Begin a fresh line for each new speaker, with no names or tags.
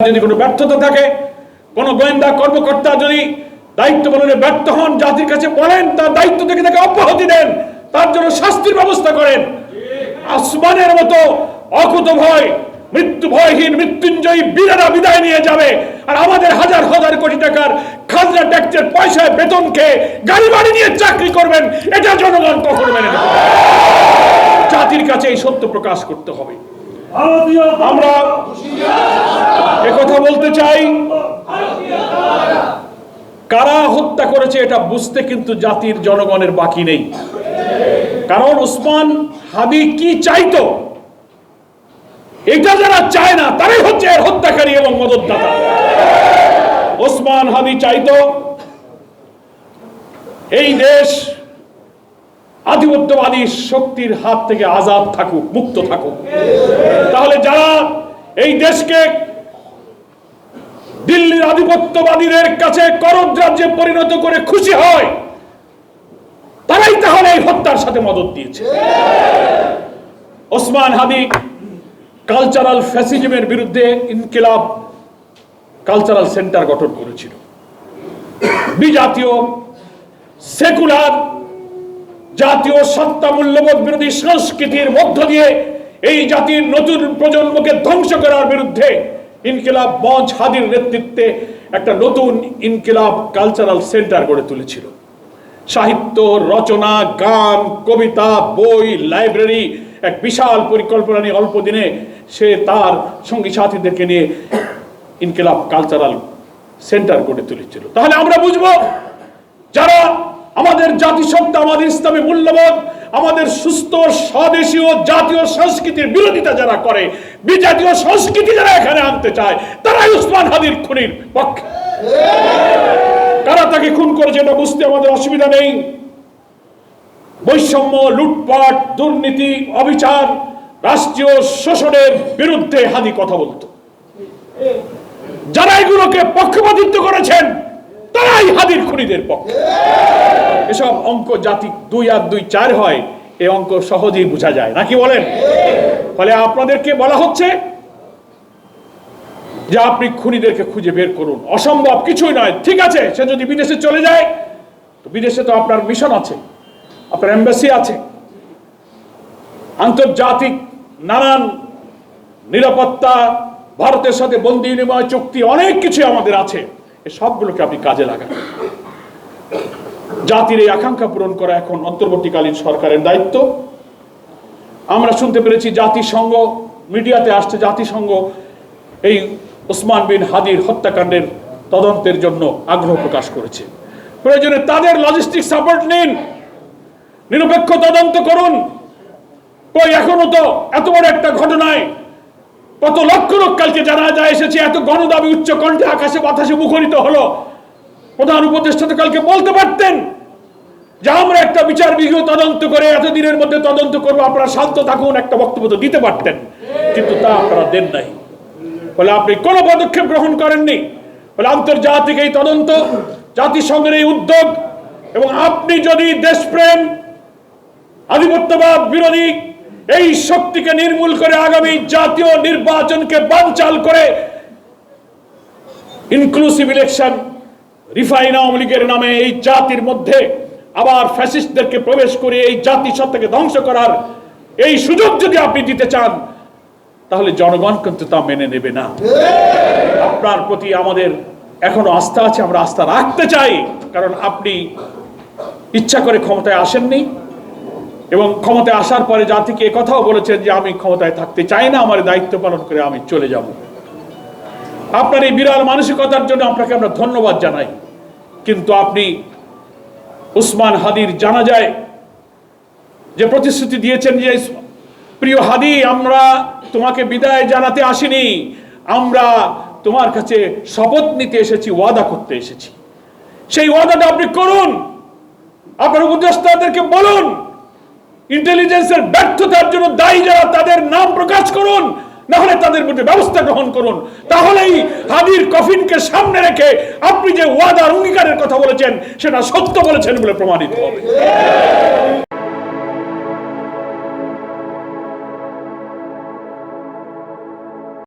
যদি কোনো ব্যর্থতা থাকে কোনো গোয়েন্দা কর্মকর্তা যদি দায়িত্ব পালনে ব্যর্থ হন জাতির কাছে বলেন তার দায়িত্ব থেকে তাকে অব্যাহতি দেন তার জন্য শাস্তির ব্যবস্থা করেন। আসমানের মতো অকুত ভয় মৃত্যু ভয়হীন মৃত্যুঞ্জয়ী বীরেরা বিদায় নিয়ে যাবে। আর আমাদের হাজার হাজার কোটি টাকার খাজনা ট্যাক্সের পয়সায় বেতন খেয়ে গাড়ি বাড়ি নিয়ে চাকরি করবেন এটা জনগণ কখনো মেনে নেবে জাতির কাছে এই সত্য প্রকাশ করতে হবে। আমরা কথা বলতে চাই। কারা হত্যা করেছে এটা বুঝতে কিন্তু জাতির জনগণের বাকি নেই। কারণ উসমান হাদি কি চাইতো, এটা যারা চায় না, তারাই হচ্ছে এর হত্যাকারী এবং মদতদাতা। ওসমান হাদি চাইতো, এই দেশ আধিপত্যবাদী শক্তির হাত থেকে আজাদ থাকুক, মুক্ত থাকুক। তাহলে যারা এই দেশকে দিল্লির আধিপত্যবাদীদের কাছে করদ রাজ্যে পরিণত করে খুশি হয়, তারাই তাহলে এই হত্যার সাথে মদত দিয়েছে। ওসমান হাদি কালচারাল ফ্যাসিজমের বিরুদ্ধে ইনকিলাব কালচারাল সেন্টার গঠন করেছিল। বিজাতীয় সেকুলার জাতীয় সত্তা মূল্যবোধ বিরোধী সংস্কৃতির মধ্য দিয়ে এই জাতির নতুন প্রজন্মকে ধ্বংস করার বিরুদ্ধে ইনকিলাব মঞ্চ হাদির নেতৃত্বে একটা নতুন ইনকিলাব কালচারাল সেন্টার গড়ে তুলেছিল। সাহিত্য, রচনা, গান, কবিতা, বই লাইব্রেরি এক বিশাল পরিকল্পনা নিয়ে অল্প দিনে সে তার সঙ্গী সাথীদেরকে নিয়ে ইনকিলাব কালচারাল সেন্টার গড়ে তুলেছিল। তাহলে আমরা বুঝব, যারা আমাদের জাতিসত্তা, আমাদের ইসলামী মূল্যবোধ, আমাদের সুস্থ, স্বদেশীয়, জাতীয় সংস্কৃতির বিরোধিতা যারা করে, বিজাতীয় সংস্কৃতি যারা এখানে আনতে চায়, তারাই উসমান হাদির খুনির পক্ষে। কারা তাকে খুন করেছে এটা বুঝতে আমাদের অসুবিধা নেই। বৈষম্য, লুটপাট, দুর্নীতি, অবিচার, রাষ্ট্রীয় শোষণের বিরুদ্ধে হাদি কথা বলতো। যারা এগুলোকে পক্ষপাতিত্ব করেছেন, তারাই হাদির খুনিদের পক্ষে। এসব অঙ্ক জাতি দুই আর দুই চার হয় এই অঙ্ক সহজেই বোঝা যায়। নাকি বলেন? ফলে আপনাদেরকে বলা হচ্ছে যে আপনি খুনিদেরকে খুঁজে বের করুন। অসম্ভব কিছুই নয়। ঠিক আছে, সে যদি বিদেশে চলে যায়, তো বিদেশে তো আপনার মিশন আছে, আপনার এম্বাসি আছে। আন্তর্জাতিক নানান নিরাপত্তা, ভারতের সাথে বন্দি বিনিময় চুক্তি, অনেক কিছু আমাদের আছে। এই সবগুলোকে আপনি কাজে লাগান। জাতির এই আকাঙ্ক্ষা পূরণ করা এখন অন্তর্বর্তীকালীন সরকারের দায়িত্ব। আমরা শুনতে পেরেছি জাতিসংঘ, মিডিয়াতে আসছে জাতিসংঘ এই ওসমান বিন হাদির হত্যাকাণ্ডের তদন্তের জন্য আগ্রহ প্রকাশ করেছে। প্রয়োজনে তাদের লজিস্টিক সাপোর্ট নিন। নিরপেক্ষ তদন্ত করুন। কই এখনও তো এত বড় একটা ঘটনায় কত লক্ষ লোক কালকে জানা যায় এসেছে, এত গণদাবি, উচ্চ কণ্ঠে আকাশে বাতাসে মুখরিত হলো। প্রধান উপদেষ্টা তো কালকে বলতে পারতেন। যে আমরা একটা বিচার বিঘ্ন তদন্ত করে এতদিনের মধ্যে তদন্ত করব, আপনারা শান্ত থাকুন, একটা বক্তব্য তো দিতে পারতেন। কিন্তু তা আপনারা দেন নাই। বলে, আপনি কোনো পদক্ষেপ গ্রহণ করেননি। বলে, আন্তর্জাতিক এই তদন্ত, জাতিসংঘের এই উদ্যোগ, এবং আপনি যদি দেশপ্রেম, আধিপত্যবাদ বিরোধী এই শক্তিকে নির্মূল করে আগামী জাতীয় নির্বাচনকে বানচাল করে ইনক্লুসিভ ইলেকশন রিফাইন আওয়ামী লীগের নামে এই জাতির মধ্যে আবার ফ্যাসিস্টদেরকে প্রবেশ করে এই জাতি সত্তাকে ধ্বংস করার এই সুযোগ যদি আপনি দিতে চান, তাহলে জনগণ কিন্তু তা মেনে নেবে না। আপনার প্রতি আমাদের এখনও আস্থা আছে, আমরা আস্থা রাখতে চাই, কারণ আপনি ইচ্ছা করে ক্ষমতায় আসেননি এবং ক্ষমতায় আসার পরে জাতিকে কথাও বলেছেন যে, আমি ক্ষমতায় থাকতে চাই না, আমার দায়িত্ব পালন করে আমি চলে যাব। আপনার এই বিরল মানসিকতার জন্য আপনাকে আমরা ধন্যবাদ জানাই। কিন্তু আপনি উসমান হাদির জানা যায় যে প্রতিশ্রুতি দিয়েছেন যে, প্রিয় হাদি, আমরা তোমাকে বিদায় জানাতে আসিনি। আমরা তোমার কাছে শপথ নিতে এসেছি, ওয়াদা করতে এসেছি। সেই ওয়াদাটা আপনি করুন। আপনার উপদেষ্টাদেরকে বলুন। ইন্টেলিজেন্সের ব্যর্থতার জন্য দায়ী যারা, তাদের নাম প্রকাশ করুন। না হলে তাদের মধ্যে ব্যবস্থা গ্রহণ করুন। তাহলেই হাদির কফিনকে সামনে রেখে আপনি যে ওয়াদার অঙ্গীকারের কথা বলেছেন, সেটা সত্য বলেছেন বলে প্রমাণিত হবে।